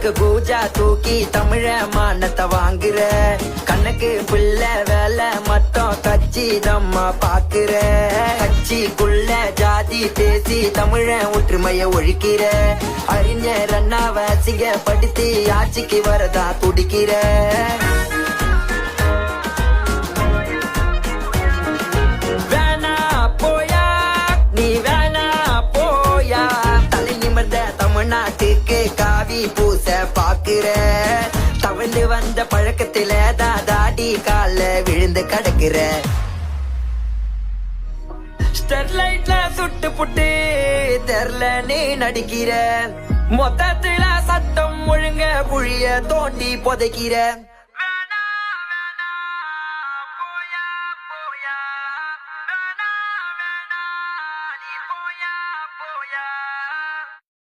கண்ணுக்கு பூஜா தூக்கி தமிழ மானத்தை வாங்குற. கண்ணுக்கு பிள்ளை வேலை மட்டும் கட்சி தம்மா பாக்குற. கட்சிக்குள்ள ஜாதி பேசி தமிழ ஒற்றுமைய ஒழிக்கிற. அறிஞர் அண்ணாவ சிங்கப்படுத்தி ஆட்சிக்கு வரதா துடிக்கிற. கண்ணுக்கு காவி பூச பாக்குற தவழ்ந்து வந்த பழக்கத்துல தாடி கால விழுந்து கிடக்குற ஸ்டெர்லைட்ல சுட்டு புட்டு தெர்ல நீ நடிக்கிற மொத்தத்துல சத்தம் ஒழுங்க புழிய தோண்டி புதைக்கிற போயா.